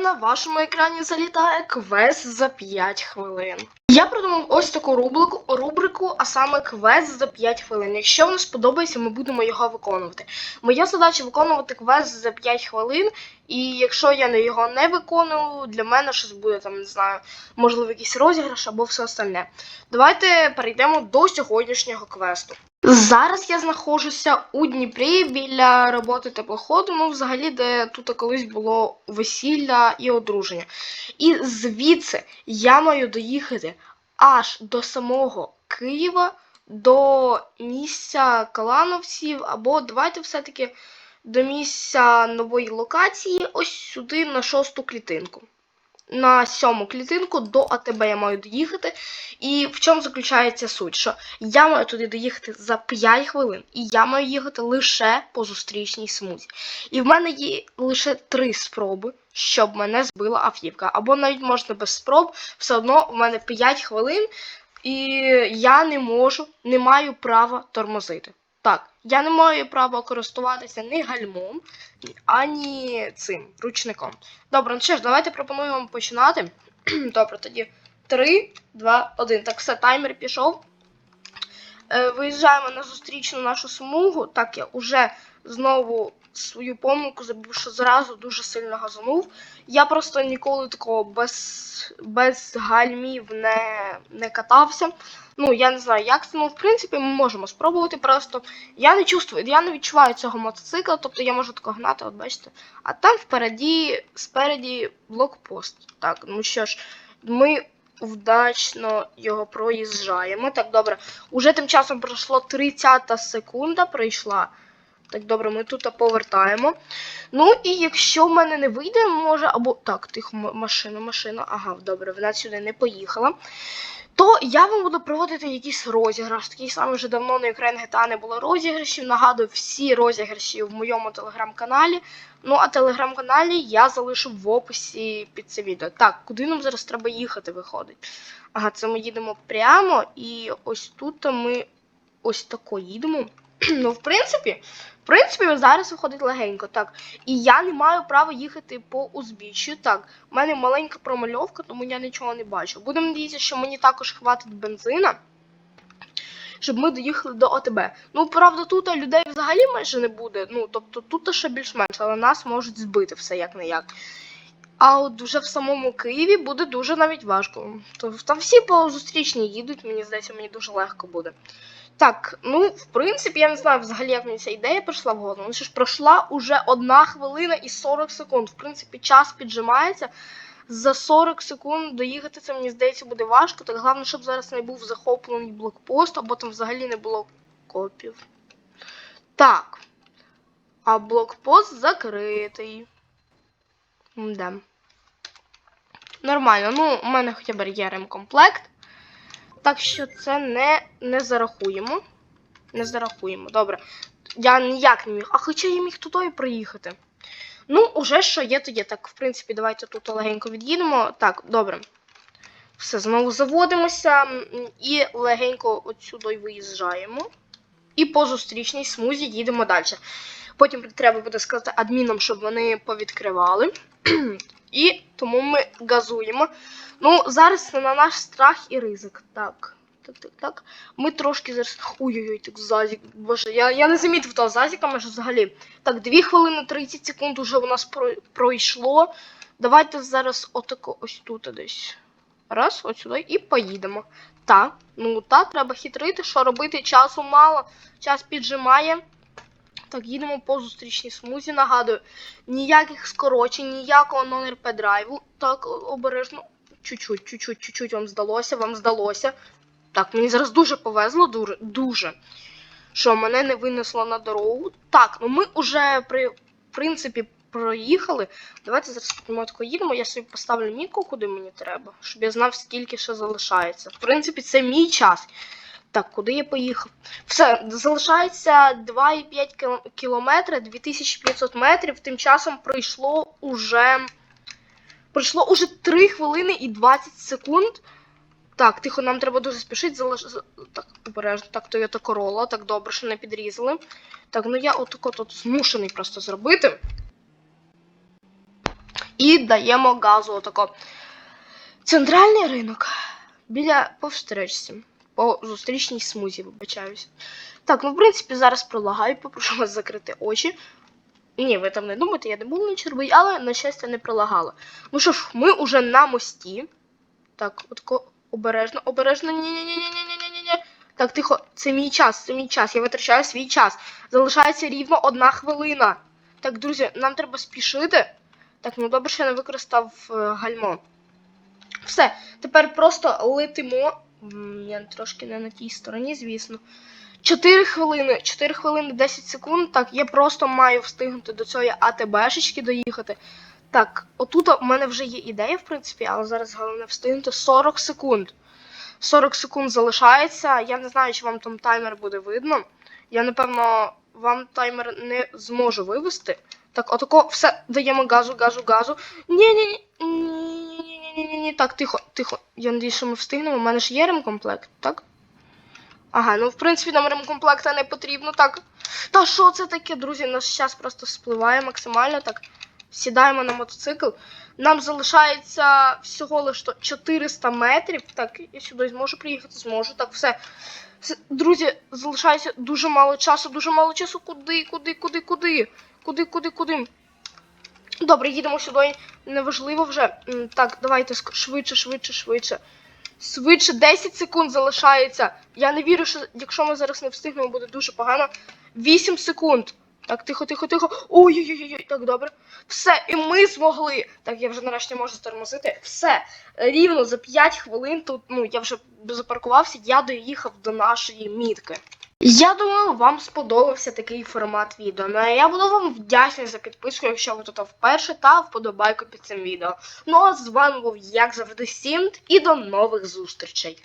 на вашому екрані залітає квест за 5 хвилин. Я придумав ось таку рубрику, рубрику, а саме квест за 5 хвилин. Якщо вам сподобається, ми будемо його виконувати. Моя задача виконувати квест за 5 хвилин, і якщо я його не виконую, для мене щось буде там, не знаю, можливо, якийсь розіграш або все остальне. Давайте перейдемо до сьогоднішнього квесту. Зараз я знаходжуся у Дніпрі біля роботи теплоходу, ну взагалі, де тут колись було весілля і одруження. І звідси я маю доїхати аж до самого Києва, до місця Калановців, або давайте все-таки до місця нової локації, ось сюди на шосту клітинку. На сьому клітинку до АТБ я маю доїхати. І в чому заключається суть? Що я маю туди доїхати за 5 хвилин, і я маю їхати лише по зустрічній смузі. І в мене є лише 3 спроби, щоб мене збила автівка. Або навіть можна без спроб, все одно в мене 5 хвилин, і я не можу, не маю права тормозити. Так, я не маю права користуватися ні гальмом, ані цим ручником. Добре, ну що ж, давайте пропоную вам починати. Добре, тоді 3, 2, 1. Так, все, таймер пішов. Е, виїжджаємо на зустрічну нашу смугу. Так, я вже знову свою помилку забув, що зразу дуже сильно газанув. Я просто ніколи такого без, без гальмів не, не катався. Ну, я не знаю, як це, ну, в принципі, ми можемо спробувати. Просто я не чувствую, я не відчуваю цього мотоцикла, тобто я можу тако гнати, от бачите. А там впереді, спереді блокпост. Так, ну що ж, ми вдачно його проїжджаємо. Так, добре. Уже тим часом пройшло 30 секунда пройшла. Так, добре, ми тут повертаємо. Ну, і якщо в мене не вийде, може, або. Так, тихо, машина, машина. Ага, добре, вона сюди не поїхала. То я вам буду проводити якийсь розіграш. Такий самий вже давно на екран GTA не було розіграшів. Нагадую, всі розіграші в моєму телеграм-каналі. Ну, а телеграм-каналі я залишу в описі під це відео. Так, куди нам зараз треба їхати, виходить? Ага, це ми їдемо прямо, і ось тут ми ось тако їдемо. ну, в принципі, в принципі, зараз виходить легенько, так. І я не маю права їхати по узбіччю. Так, у мене маленька промальовка, тому я нічого не бачу. Будемо надіятися, що мені також хватить бензина. Щоб ми доїхали до ОТБ. Ну, правда, тут людей взагалі майже не буде. Ну, тобто тут ще більш-менш, але нас можуть збити все як не як. А от вже в самому Києві буде дуже навіть важко. То там всі по зустрічні їдуть, мені здається, мені дуже легко буде. Так, ну, в принципі, я не знаю взагалі, як мені ця ідея прийшла в голову. Ну, що ж пройшла уже 1 хвилина і 40 секунд. В принципі, час піджимається. За 40 секунд доїхати це, мені здається, буде важко. Так головне, щоб зараз не був захоплений блокпост, або там взагалі не було копів. Так. А блокпост закритий. Да. Нормально. Ну, у мене хоча б є ремкомплект. Так що це не, не зарахуємо. Не зарахуємо. Добре. Я ніяк не міг. А хоча я міг туди проїхати. Ну, уже що є, то є. Так, в принципі, давайте тут легенько від'їдемо. Так, добре. Все, знову заводимося і легенько отсюди виїжджаємо. І по зустрічній смузі їдемо далі. Потім треба буде сказати адмінам, щоб вони повідкривали. І тому ми газуємо. Ну, зараз на наш страх і ризик. Так. Так, так, так. Ми трошки зараз. Ой-ой-ой, так зазік. Боже, я, я не замітив того зазіка майже взагалі. Так, 2 хвилини 30 секунд уже у нас про- пройшло. Давайте зараз отако ось тут десь. Раз, от сюди і поїдемо. Так, ну так, треба хитрити, що робити, часу мало, час піджимає. Так, їдемо по зустрічній смузі. Нагадую, ніяких скорочень, ніякого нон-РП драйву. Так, обережно. Чуть-чуть, чуть-чуть, чуть-чуть вам здалося, вам здалося. Так, мені зараз дуже повезло, дуже, дуже. Що мене не винесло на дорогу. Так, ну ми вже при в принципі проїхали. Давайте зараз ми їдемо. Я собі поставлю мітку, куди мені треба, щоб я знав, скільки ще залишається. В принципі, це мій час. Так, куди я поїхав? Все, залишається 2,5 кілометри, 2500 метрів. Тим часом пройшло уже. Пройшло уже 3 хвилини і 20 секунд. Так, тихо, нам треба дуже спішити. Залиш... Так, обережно. Так, Toyota Corolla. Так, добре, що не підрізали. Так, ну я отако тут змушений просто зробити. І даємо газу отако. Центральний ринок. Біля по встречці. По зустрічній смузі, вибачаюсь. Так, ну в принципі, зараз пролагаю, попрошу вас закрити очі. Ні, ви там не думайте, я не буду нічого робити, але, на щастя, не пролагала. Ну що ж, ми уже на мості. Так, отко обережно, обережно. Ні-ні-ні-ні-ні-ні-ні-ні. Так, тихо, це мій час, це мій час. Я витрачаю свій час. Залишається рівно одна хвилина. Так, друзі, нам треба спішити. Так, ну добре, що я не використав е, гальмо. Все, тепер просто летимо. Я трошки не на тій стороні, звісно. 4 хвилини, 4 хвилини 10 секунд. Так, я просто маю встигнути до цієї АТБшечки доїхати. Так, отут у мене вже є ідея, в принципі, але зараз головне встигнути 40 секунд. 40 секунд залишається. Я не знаю, чи вам там таймер буде видно. Я, напевно, вам таймер не зможу вивести. Так, отако все даємо газу, газу, газу. Ні-ні-ні. Ні-ні-ні-ні-ні. Так, тихо, тихо. Я надію, що ми встигнемо. У мене ж є ремкомплект, так? Ага, ну в принципі нам ремкомплекта не потрібно, так. Та що це таке, друзі? Наш час просто спливає максимально так. Сідаємо на мотоцикл. Нам залишається всього лише 400 метрів. Так, я сюди зможу приїхати, зможу. Так, все. Друзі, залишається дуже мало часу, дуже мало часу. Куди, куди, куди, куди? Куди, куди, куди? Добре, їдемо сюди. Неважливо вже. Так, давайте швидше, швидше, швидше. Швидше 10 секунд залишається. Я не вірю, що якщо ми зараз не встигнемо, буде дуже погано. 8 секунд. Так, тихо, тихо, тихо. Ой-ой-ой, так добре. Все, і ми змогли. Так, я вже нарешті можу стормозити. Все. Рівно за 5 хвилин тут, ну, я вже запаркувався, я доїхав до нашої мітки. Я думаю, вам сподобався такий формат відео. Ну я буду вам вдячний за підписку, якщо ви тут вперше, та вподобайку під цим відео. Ну а з вами був, як завжди, Сінт, і до нових зустрічей.